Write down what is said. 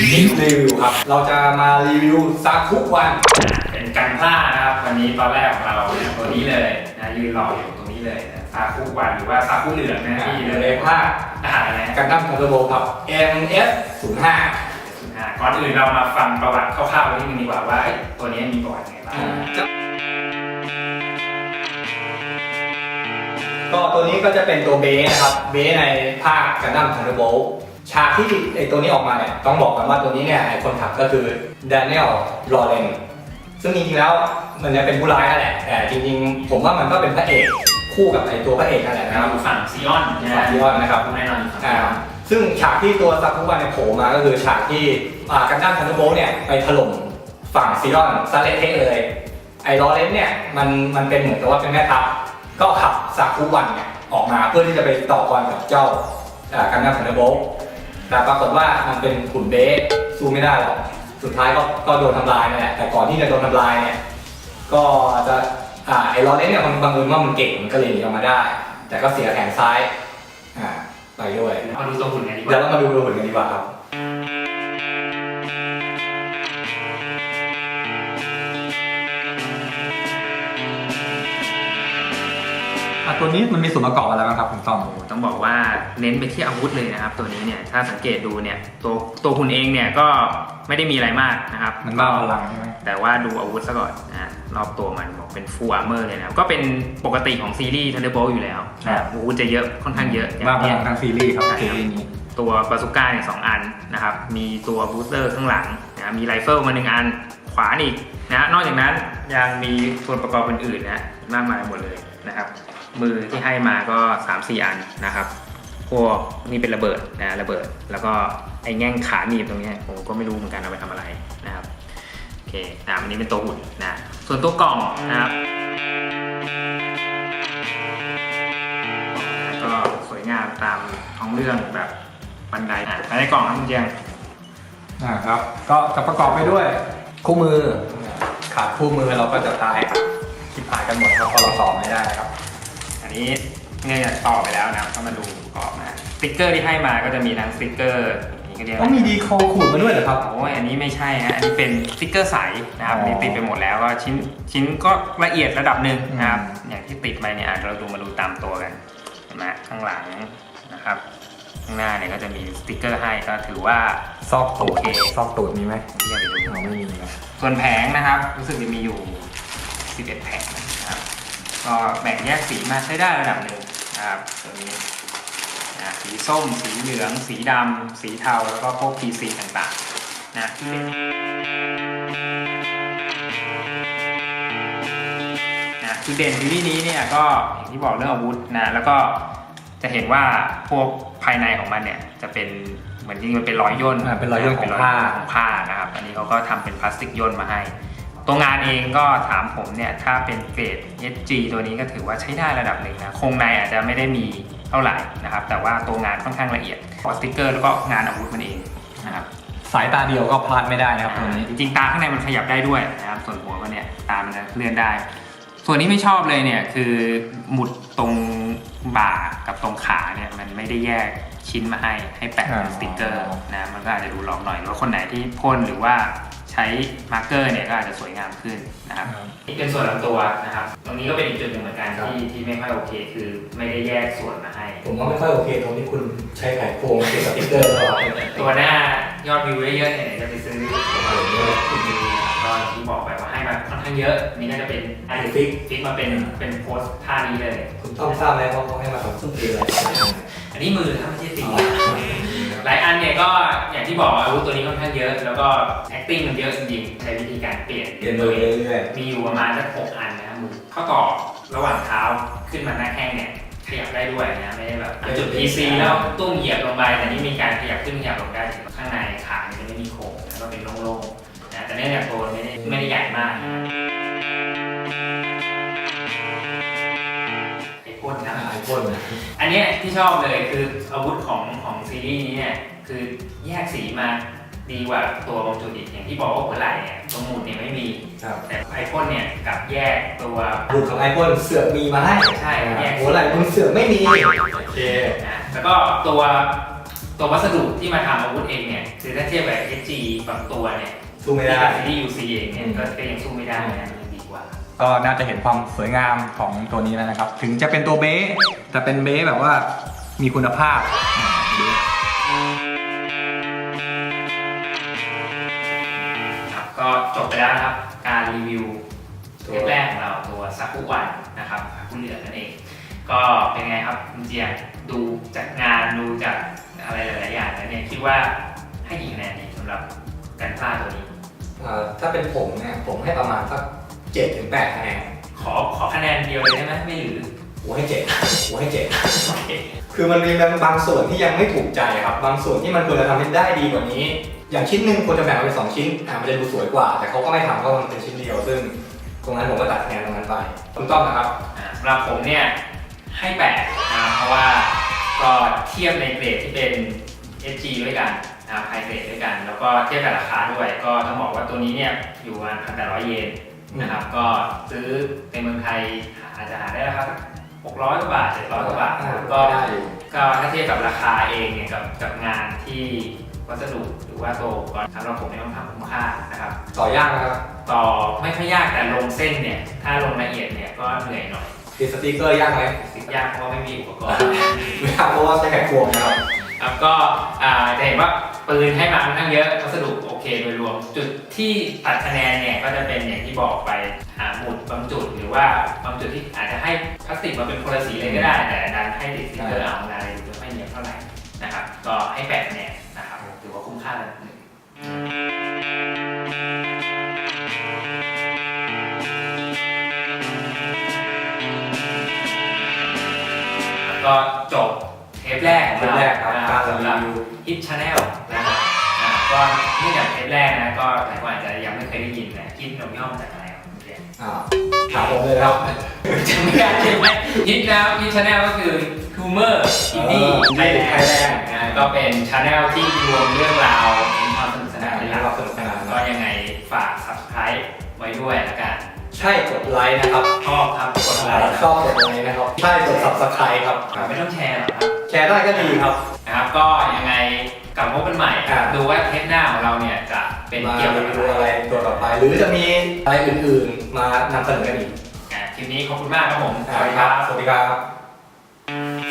รีวิวครับ เราจะมารีวิวซาคุวัน เป็นกันพลาดนะครับ วันนี้ตอนแรกของเราเนี่ยตัวนี้เลยนะยืนรออยู่ตรงนี้เลยนะซาคุวันหรือว่าซาคุเหลืองนะที่เลเลยยผ้าอาหารอะไรนะกันดั้มคาร์โบครับ MS 05อ่าก่อนอื่นเรามาฟังประวัติคร่าวๆนิดนึงดีกว่าว่าเอ้ยตัวนี้มีประวัติยังไงบ้างก็ตัวนี้ก็จะเป็นตัวเบสนะครับ เบสในภาคกันดั้มคาร์โบ ฉากที่ไอตัวนี้ออกมาเนี่ยต้องบอกก่อนว่าตัวนี้เนี่ยไอคนขับก็คือด a น i e l ลอเรนซึ่งจริงๆแล้วมันจะเป็นผู้ร้ายนั่นแหละแต่จริงๆ ผมว่ามันก็เป็นพระเอกคู่กับไอตัวพระเอกนั่นแหละนะนะคครัรับบอยู่ฝั่งซีออนนะฝั่งซีออนนะครับแน่นอนอยู่ฝั่งซีอ่าออนซึ่งฉากที่ตัวซากุวันเนี่ยโผล่มาก็คือฉากที่อ่ากันดั้มทันโบเนี่ยไปถล่มฝั่งซีรอนซาเลเทะเลยไอ้ลอเรนเนี่ยมันมันเป็นเหมือนกับว่าเป็นแม่ทัพก็ขับซากุวันเนี่ยออกมาเพื่อที่จะไปต่อกรกับเจ้าอ่ากันดั้มทันโบ แต่ปรากฏว่ามันเป็นขุนเบสสู้ไม่ได้หรอกสุดท้ายก็ก็โดนทำลายนั่นแหละแต่ก่อนที่จะโดนทำลายเนี่ยก็จะอ่าไอ้ลอเรนเนี่ยมันบังเอิญว่ามันเก่งมันก็เลยหนีออกมาได้ แต่ก็เสียแขนซ้ายอ่าไปด้วยมาดูตัวหุ่นกันดีกเดี๋ยวว่าเรามาดูดูหุ่นกันดีกว่าครับ ตัวนี้มันมีส่วนประกอบอะไรบ้างครับคุณต้อมโอ้โหต้องบอกว่าเน้นไปที่อาวุธเลยนะครับ ตัวนี้เนี่ยถ้าสังเกตดูเนี่ยตัวตัวหุ่นเองเนี่ยก็ไม่ได้มีอะไรมากนะครับมันบ้าพลังใช่ไหมแต่ว่าดูอาวุธซะก่อนนะรอบตัวมันบอกเป็นฟูลอาร์เมอร์เลยนะครับก็เป็นปกติของซีรีส์ Thunderbolt อยู่แล้วนะครับอาวุธจะเยอะค่อนข้างเยอะอย่บ้าพเนี้ลัยงทางซีรีส์ครับใช่ครับซีรีส์นี้ ตัวบาซูก้าเนี่ยสองอันนะครับ มีตัวบูสเตอร์ข้างหลังนะมีไรเฟิลมาหนึ่งอัน ขวานอีกนะนอกจากนั้นยังมีส่วนประกอบอื่นๆนะมากมายหมดเลยนะครับ มือที่ให้มาก็ 3-4 อันนะครับพวกนี่เป็นระเบิดนะระเบิด แล้วก็ไอ้แง่งขาหนีบตรงนี้ผมก็ไม่รู้เหมือนกันเอาไปทำอะไรนะครับโอเคนะอันนี้เป็นตัวหุ่นนะส่วนตัวกล่องนะครับก็สวยงามตามท้องเรื่องแบบบันไดอะภายในกล่องนะคุณเจียงอ่าครับ ก็จะประกอบไปด้วยคู่มือ ขาดคู่มือเราก็จะตายคิดหายกันหมดครับเพราะเราต่อไม่ได้ครับ นนี้เนี่ยจะต่อไปแล้วนะครับก็มาดูประกอบนะสติ๊กเกอร์ที่ให้มาก็จะมีทั้งสติ๊กเกอร์นี่ก็เรียกต้องมีดีคอขูดมาด้วยเหรอครับ โอ้ยอันนี้ไม่ใช่ฮะอันนี้เป็นสติ๊กเกอร์ใสนะครับอ๋ออัอันนี้ติดไปหมดแล้วก็ชิ้นชิ้นก็ละเอียดระดับหนึ่งนะครับอืมอย่างที่ติดไปเนี่ยอะเราดูมาดูตามตัวกันเห็นไหมข้างหลังนะครับข้างหน้าเนี่ยก็จะมีสติ๊กเกอร์ให้ก็ถือว่า ซอกตูดโอเค ซอกตูดมีไหมที่จะไปดู เราไม่มีนะส่วนแผงนะครับ รู้สึกจะมีอยู่ 11 แผงนะครับ ก็แบ่งแยกสีมาใช้ได้ระดับหนึ่งนะครับตัวนี้นะสีส้ม สีเหลือง สีดำ สีเทา แล้วก็พวก PC ต่างๆ นะนะจุดเด่นซีรีส์นี้เนี่ยก็อย่างที่บอกเรื่องอาวุธนะ แล้วก็จะเห็นว่าพวกภายในของมันเนี่ยจะเป็นเหมือนจริงๆมันเป็นรอยย่นอ่าเป็นรอยย่นของผ้าของผ้านะครับ อันนี้เขาก็ทำเป็นพลาสติกย่นมาให้ ตัวงานเองก็ถามผมเนี่ย ถ้าเป็นเกรด HG ตัวนี้ก็ถือว่าใช้ได้ระดับหนึ่งนะโครงในอาจจะไม่ได้มีเท่าไหร่นะครับ แต่ว่าตัวงานค่อนข้างละเอียดพอสติกเกอร์แล้วก็งานอาวุธมันเองนะครับสายตาเดียวก็พลาดไม่ได้นะครับตัวนี้จริงๆตาข้างในมันขยับได้ด้วยนะครับ ส่วนหัวก็เนี่ยตามันจะเลื่อนได้ ส่วนที่ไม่ชอบเลยเนี่ยคือหมุดตรงบ่ากับตรงขาเนี่ยมันไม่ได้แยกชิ้นมาให้ให้แปะเป็นอ๋อสติกเกอร์นะมันก็อาจจะดูหลอกหน่อยหรือว่าคนไหนที่พ่นหรือว่าใช้มาร์กเกอร์เนี่ยก็อาจจะสวยงามขึ้นนะครับนี่เป็นส่วนลำตัวนะครับ ตรงนี้ก็เป็นอีกจุดหนึ่งเหมือนกันที่ที่ไม่ค่อยโอเค คือไม่ได้แยกส่วนมาให้ ผมว่าไม่ค่อยโอเคตรงที่คุณใช้ไขควงติดสติ๊กเกอร์ตลอดตัวหน้ายอดวิวเยอะๆเนี่ยจะไปซื้อตัวใหม่เนี่ยคุณมีก็ที่บอกไปว่าให้มาค่อนข้างเยอะ นี่ก็จะเป็นอันฟิกฟิกมาเป็นเป็นโพสท่านี้เลย คุณต้องทราบไหมว่าเขาให้มาทำซึ่งคืออะไรอันนี้มือถ้าไม่ใช่สี หลายอันเนี่ยก็อย่างที่บอกอาวุธตัวนี้ค่อนข้างเยอะ แล้วก็ acting มันเยอะจริงๆใช้วิธีการเปลี่ยนเรียนรู้เรื่อยมีอยู่ประมาณสักหกอันนะครับมือข้อต่อระหว่างเท้าขึ้นมาหน้าแข้งเนี่ยขยับได้ด้วยนะไม่ได้แบบจุด PC แล้วตุ้มเหยียบลงไปแต่นี่มีการขยับขึ้นขยับลงได้ถึงข้างในขาเนี่ยจะไม่มีโครงแล้วก็เป็นโล่งๆนะแต่เนื่องจากตัวไม่ได้ไม่ได้ใหญ่มาก นๆนะอ่าไอ้พ่นนะอันเนี้ยที่ชอบเลยคืออาวุธของของซีรีส์นี้เนี่ยคือแยกสีมาดีกว่าตัวบางจุดอีกอย่างที่บอกว่าหัวไหล่เนี่ยตรงหมุดเนี่ยไม่มี ครับแต่ไอพ่นเนี่ยกลับแยกตัวบุกของไอ้พ่นเสือกมีมาให้ใช่แยกหัวไหล่มึงเสือกไม่มีโอเคนะแล้วก็ตัวตัววัสดุที่มาทำอาวุธเองเนี่ยคือถ้าเทียบกับ SG บางตัวเนี่ยสู้ไม่ที่ได้กับซีรีส์ UC เองเนี่ยอืมก็ก็ยังสู้ไม่ได้นะยังดี กว่าก็น่าจะเห็นความสวยงามของตัวนี้แล้วนะครับ ถึงจะเป็นตัวเบสแต่เป็นเบสแบบว่ามีคุณภาพดูครับก็จบไปแล้วนะครับ การรีวิวเทปแรกของเราตัวซักคุวันนะครับคุณเหลือนั่นเอง ก็เป็นไงครับคุณเจียงดูจากงานดูจากอะไรหลาย ๆ อย่างแล้วเนี่ยคิดว่าให้กี่คะแนนดีสำหรับการพลาดตัวนี้อ่าถ้าเป็นผมเนี่ยผมให้ประมาณสัก เจ็ดถึงแปดคะแนนขอขอคะแนนเดียวเลยได้ไหมไม่หรือผมให้เจ็ดผมให้เจ็ดโอเคคือมันมีบางบางส่วนที่ยังไม่ถูกใจครับ บางส่วนที่มันควรจะทำให้ได้ดีกว่านี้ อย่างชิ้นหนึ่งควรจะแบ่งเป็นสองชิ้นอ่ามันจะดูสวยกว่า แต่เขาก็ไม่ทำเพราะมันเป็นชิ้นเดียว ซึ่งตรงนั้นผมก็ตัดคะแนนตรงนั้นไปถูกต้องนะครับอ่าสำหรับผมเนี่ยให้แปดนะครับเพราะว่าก็เทียบในเกรดที่เป็น SG ด้วยกันนะครับไฮเกรดด้วยกัน แล้วก็เทียบกับราคาด้วย ก็ต้องบอกว่าตัวนี้เนี่ยอยู่ประมาณพันแปดร้อยเยน นะครับ ก็ซื้อในเมืองไทยอาจจะหาได้ราคาสักหกร้อยกว่าบาทเจ็ดร้อยกว่าบาทนะครับก็ได้อยู่ก็ถ้าเทียบกับราคาเองเนี่ยกับกับงานที่วัสดุหรือว่าตัวอุปกรณ์สำหรับผมเนี่ยค่อนข้างคุ้มค่านะครับ ต่อยากนะครับ ต่อไม่ค่อยยากแต่ลงเส้นเนี่ยถ้าลงละเอียดเนี่ยก็เหนื่อยหน่อยติดสติกเกอร์ยากไหมสิยากเพราะว่าไม่มีอุปกรณ์ ไม่ยากเพราะว่าใช้แขนควงนะครับ ครับก็จะเห็นว่าปืนให้มาค่อนข้างเยอะวัสดุโอเคโดยรวม จุดที่ตัดคะแนนเนี่ยก็จะเป็นอย่างที่บอกไปหาหมุดบางจุดหรือว่าบางจุดที่อาจจะให้พลาสติกมาเป็นคนละสีเลยก็ได้ แต่ดันให้ติดสติ๊กเกอร์เอามาเลยจะไม่เนียนเท่าไหร่นะครับ ก็ให้แปดคะแนนนะครับถือว่าคุ้มค่าระดับหนึ่งแล้วก็จบเทปแรกของเทปเรา แรกครับนะการรีสำหรับวิวฮิตชาแนลนะครับอ่าก็เนื่องจากเทปแรกนะก็หลายคนอาจจะยังไม่เคยได้ยินนะฮิตย่อมาจากอะไรครับคุณเจนอ่าถามผมเลยนะครับ จำไม่ได้ใช่ไหมฮิตนะฮิตชาแนลก็คือ Humor Indie เออ Thailand Thailand นะก็เป็นชาแนลที่รวมเรื่องราวเป็นความสนุกสนานในในหร้าลันกเราสนุกสนานก็ยังไงฝาก subscribe ไว้ด้วยละกันใช่กดไลค์นะครับชอบครับกดไลค์ชอบกดไลค์นะครับ ใช่กด subscribe ครับ ไม่ต้องแชร์หรอกครับ แชร์ได้ก็ดีครับ นะครับ ก็ยังไงกลับมาพบกันใหม่ครับ ดูว่าเทปหน้าของเราเนี่ยจะเป็นมาเกี่ยวกับดูอะไรตัวต่อไป หรือจะมีอะไรอื่นๆมานำเสนอกันอีกอะคลิปนี้ขอบคุณมากครับผม สวัสดีครับ สวัสดีครับ